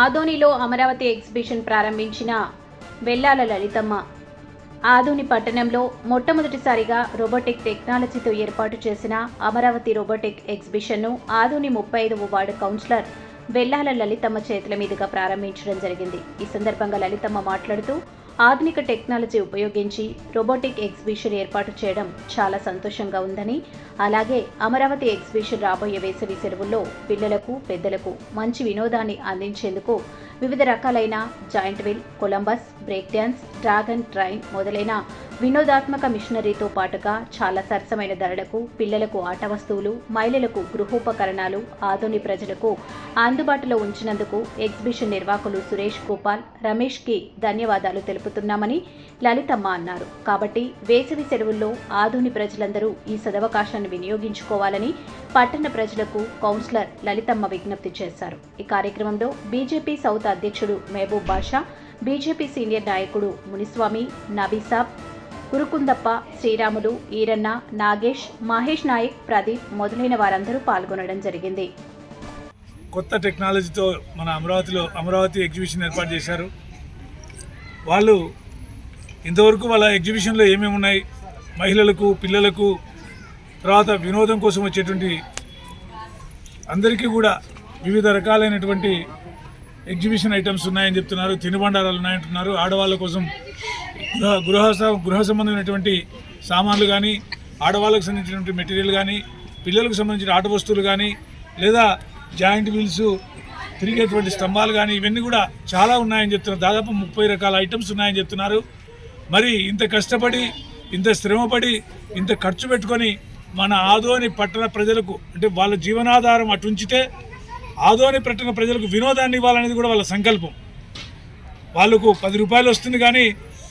ఆదోనిలో అమరావతి ఎగ్జిబిషన్ ప్రారంభించిన వెల్లాల లలితమ్మ. ఆదోని పట్టణంలో మొట్టమొదటిసారిగా రోబోటిక్ టెక్నాలజీతో ఏర్పాటు చేసిన అమరావతి రోబోటిక్ ఎగ్జిబిషన్ను ఆదోని ముప్పై ఐదవ వార్డు కౌన్సిలర్ వెల్లాల లలితమ్మ చేతుల మీదుగా ప్రారంభించడం జరిగింది. ఈ సందర్భంగా లలితమ్మ మాట్లాడుతూ ఆధునిక టెక్నాలజీ ఉపయోగించి రోబోటిక్ ఎగ్జిబిషన్ ఏర్పాటు చేయడం చాలా సంతోషంగా ఉందని అలాగే అమరావతి ఎగ్జిబిషన్ రాబోయే వేసవి సెలవుల్లో పిల్లలకు పెద్దలకు మంచి వినోదాన్ని అందించేందుకు వివిధ రకాలైన giant wheel Columbus break dance dragon train మొదలైన వినోదాత్మక మిషనరీతో పాటుగా చాలా సరసమైన ధరలకు పిల్లలకు ఆట వస్తువులు మహిళలకు గృహోపకరణాలు ఆధుని ప్రజలకు అందుబాటులో ఉంచినందుకు ఎగ్జిబిషన్ నిర్వాహకులు సురేష్ గోపాల్ రమేష్కి ధన్యవాదాలు తెలుపుతున్నామని లలితమ్మ అన్నారు. కాబట్టి వేసవి సెలవుల్లో ఆధుని ప్రజలందరూ ఈ సదవకాశాన్ని వినియోగించుకోవాలని పట్టణ ప్రజలకు కౌన్సిలర్ లలితమ్మ విజ్ఞప్తి చేశారు. ఈ కార్యక్రమంలో బీజేపీ సౌత్ అధ్యక్షుడు మహబూబ్ బాషా బీజేపీ సీనియర్ నాయకుడు మునిస్వామి నబీసాబ్ కురుకుందప్ప శ్రీరాములు ఈరన్న నాగేష్ మహేష్ నాయక్ ప్రదీప్ మొదలైన వారందరూ పాల్గొనడం జరిగింది. కొత్త టెక్నాలజీతో మన అమరావతిలో అమరావతి ఎగ్జిబిషన్ ఏర్పాటు చేశారు. వాళ్ళు ఇంతవరకు వాళ్ళ ఎగ్జిబిషన్లో ఏమేమి ఉన్నాయి? మహిళలకు పిల్లలకు తర్వాత వినోదం కోసం వచ్చేటువంటి అందరికీ కూడా వివిధ రకాలైనటువంటి ఎగ్జిబిషన్ ఐటమ్స్ ఉన్నాయని చెప్తున్నారు తినుబండారాలు ఉన్నాయంటున్నారు. ఆడవాళ్ళ కోసం గృహ గృహ గృహ సంబంధమైనటువంటి సామాన్లు కానీ ఆడవాళ్ళకు సంబంధించినటువంటి మెటీరియల్ కానీ పిల్లలకు సంబంధించిన ఆట వస్తువులు కానీ లేదా జాయింట్ వీల్స్ తిరిగేటువంటి స్తంభాలు కానీ ఇవన్నీ కూడా చాలా ఉన్నాయని చెప్తున్నారు. దాదాపు ముప్పై రకాల ఐటమ్స్ ఉన్నాయని చెప్తున్నారు. మరి ఇంత కష్టపడి ఇంత శ్రమపడి ఇంత ఖర్చు పెట్టుకొని మన ఆదోని పట్టణ ప్రజలకు అంటే వాళ్ళ జీవనాధారం అటు ఉంచితే ఆదోని పట్టణ ప్రజలకు వినోదాన్ని ఇవ్వాలనేది కూడా వాళ్ళ సంకల్పం. వాళ్ళకు పది రూపాయలు వస్తుంది కానీ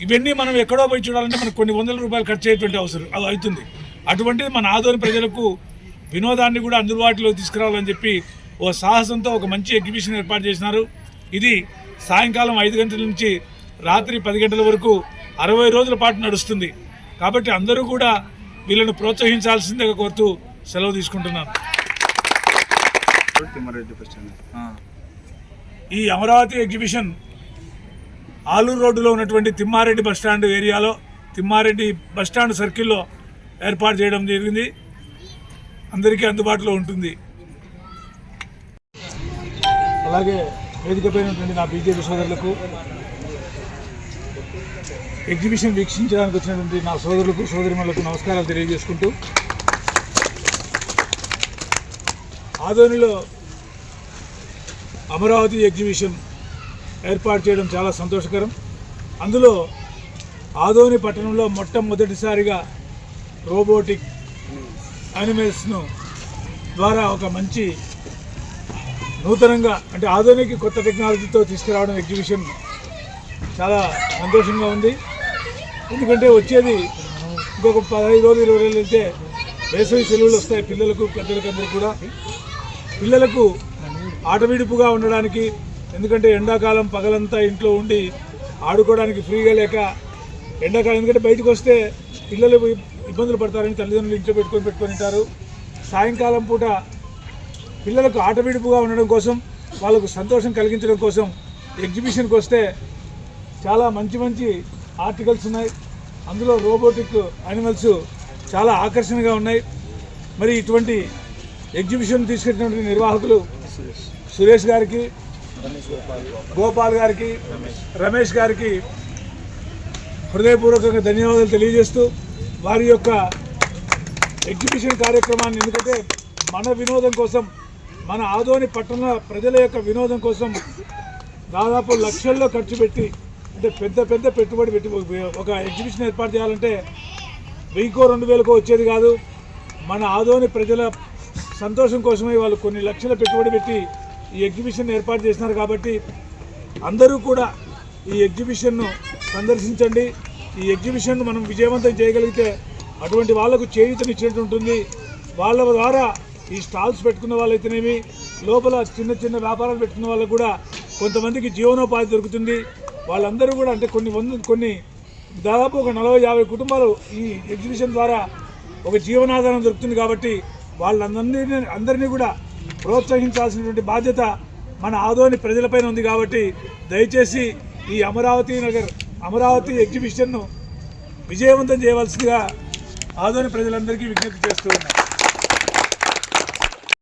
ఇవన్నీ మనం ఎక్కడో పోయి చూడాలంటే మనకు కొన్ని వందల రూపాయలు ఖర్చు అయ్యేటువంటి అవసరం అది అవుతుంది. అటువంటిది మన ఆదోని ప్రజలకు వినోదాన్ని కూడా అందుబాటులో తీసుకురావాలని చెప్పి ఓ సాహసంతో ఒక మంచి ఎగ్జిబిషన్ ఏర్పాటు చేసినారు. ఇది సాయంకాలం ఐదు గంటల నుంచి రాత్రి పది గంటల వరకు అరవై రోజుల పాటు నడుస్తుంది. కాబట్టి అందరూ కూడా వీళ్ళను ప్రోత్సహించాల్సిందిగా కోరుతూ సెలవు తీసుకుంటున్నాను. తిమ్మారెడ్డి బస్ స్టాండ్ ఈ అమరావతి ఎగ్జిబిషన్ ఆలూరు రోడ్డులో ఉన్నటువంటి తిమ్మారెడ్డి బస్ స్టాండ్ ఏరియాలో తిమ్మారెడ్డి బస్ స్టాండ్ సర్కిల్లో ఏర్పాటు చేయడం జరిగింది. అందరికీ అందుబాటులో ఉంటుంది. అలాగే వేదికపైనటువంటి నా బీజేపీ సోదరులకు ఎగ్జిబిషన్ వీక్షించడానికి వచ్చినటువంటి నా సోదరులకు సోదరిమణులకు నమస్కారాలు తెలియజేసుకుంటూ ఆదోనిలో అమరావతి ఎగ్జిబిషన్ ఏర్పాటు చేయడం చాలా సంతోషకరం. అందులో ఆదోని పట్టణంలో మొట్టమొదటిసారిగా రోబోటిక్ యానిమల్స్ను ద్వారా ఒక మంచి నూతనంగా అంటే ఆధునిక కొత్త టెక్నాలజీతో తీసుకురావడం ఎగ్జిబిషన్ చాలా సంతోషంగా ఉంది. ఎందుకంటే వచ్చేది ఇంకొక పదహైదు రోజులు ఇరవై రోజులు వెళ్తే వేసవి సెలవులు వస్తాయి పిల్లలకు పెద్దలకు అందరికీ కూడా. పిల్లలకు ఆటవిడుపుగా ఉండడానికి ఎందుకంటే ఎండాకాలం పగలంతా ఇంట్లో ఉండి ఆడుకోవడానికి ఫ్రీగా లేక ఎండాకాలం ఎందుకంటే బయటకు వస్తే పిల్లలు ఇబ్బందులు పడతారని తల్లిదండ్రులు ఇంట్లో పెట్టుకొని పెట్టుకొని ఉంటారు సాయంకాలం పూట పిల్లలకు ఆటవిడుపుగా ఉండడం కోసం వాళ్ళకు సంతోషం కలిగించడం కోసం ఎగ్జిబిషన్కి వస్తే చాలా మంచి మంచి ఆర్టికల్స్ ఉన్నాయి. అందులో రోబోటిక్ యానిమల్స్ చాలా ఆకర్షణగా ఉన్నాయి. మరి ఇటువంటి ఎగ్జిబిషన్ తీసుకెళ్ళినటువంటి నిర్వాహకులు సురేష్ గారికి గోపాల్ గారికి రమేష్ గారికి హృదయపూర్వకంగా ధన్యవాదాలు తెలియజేస్తూ వారి యొక్క ఎగ్జిబిషన్ కార్యక్రమాన్ని ఎందుకంటే మన వినోదం కోసం మన ఆదోని పట్టణ ప్రజల యొక్క వినోదం కోసం దాదాపు లక్షల్లో ఖర్చు పెట్టి అంటే పెద్ద పెద్ద పెట్టుబడి పెట్టి ఒక ఎగ్జిబిషన్ ఏర్పాటు చేయాలంటే వెయ్యికో రెండు వేలకో వచ్చేది కాదు. మన ఆదోని ప్రజల సంతోషం కోసమే వాళ్ళు కొన్ని లక్షల పెట్టుబడి పెట్టి ఈ ఎగ్జిబిషన్ ఏర్పాటు చేసినారు కాబట్టి అందరూ కూడా ఈ ఎగ్జిబిషన్ను సందర్శించండి. ఈ ఎగ్జిబిషన్ను మనం విజయవంతం చేయగలిగితే అటువంటి వాళ్ళకు చేయూతనిచ్చినట్టు ఉంటుంది వాళ్ళ ద్వారా ఈ స్టాల్స్ పెట్టుకున్న వాళ్ళైతేనేమి లోపల చిన్న చిన్న వ్యాపారాలు పెట్టుకున్న వాళ్ళకు కూడా కొంతమందికి జీవనోపాధి దొరుకుతుంది. వాళ్ళందరూ కూడా అంటే కొన్ని వంద కొన్ని దాదాపు ఒక నలభై యాభై కుటుంబాలు ఈ ఎగ్జిబిషన్ ద్వారా ఒక జీవనాధారం దొరుకుతుంది కాబట్టి వాళ్ళందరినీ అందరినీ కూడా ప్రోత్సహించాల్సినటువంటి బాధ్యత మన ఆదోని ప్రజలపైన ఉంది కాబట్టి దయచేసి ఈ అమరావతి నగర్ అమరావతి ఎగ్జిబిషన్ను విజయవంతం చేయవలసిందిగా ఆదోని ప్రజలందరికీ విజ్ఞప్తి చేస్తూ